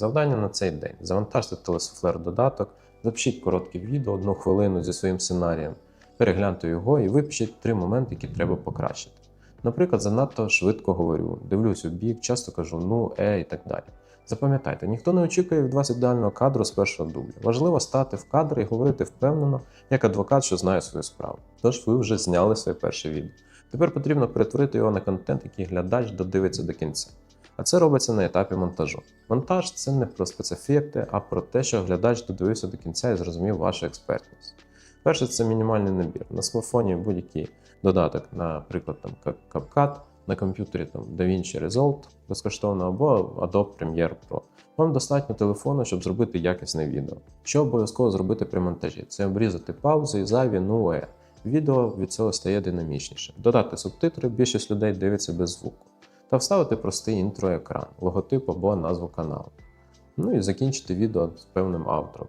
Завдання на цей день: завантажте телесофлер додаток, запишіть коротке відео, одну хвилину зі своїм сценарієм, перегляньте його і випишіть три моменти, які треба покращити. Наприклад, занадто швидко говорю, дивлюсь у бік, часто кажу ну, е і так далі. Запам'ятайте, ніхто не очікує від вас ідеального кадру з першого дубля. Важливо стати в кадр і говорити впевнено, як адвокат, що знає свою справу. Тож ви вже зняли своє перше відео. Тепер потрібно перетворити його на контент, який глядач додивиться до кінця. А це робиться на етапі монтажу. Монтаж це не про спецефекти, а про те, що глядач додивився до кінця і зрозумів вашу експертність. Перше, це мінімальний набір. На смартфоні будь-який додаток, наприклад, там CapCut, на комп'ютері там DaVinci Resolve безкоштовно або Adobe Premiere Pro. Вам достатньо телефону, щоб зробити якісне відео. Що обов'язково зробити при монтажі? Це обрізати паузи зайві ну е. Відео від цього стає динамічніше. Додати субтитри, більшість людей дивиться без звуку. Та вставити простий інтро-екран, логотип або назву каналу. Ну і закінчити відео з певним автором.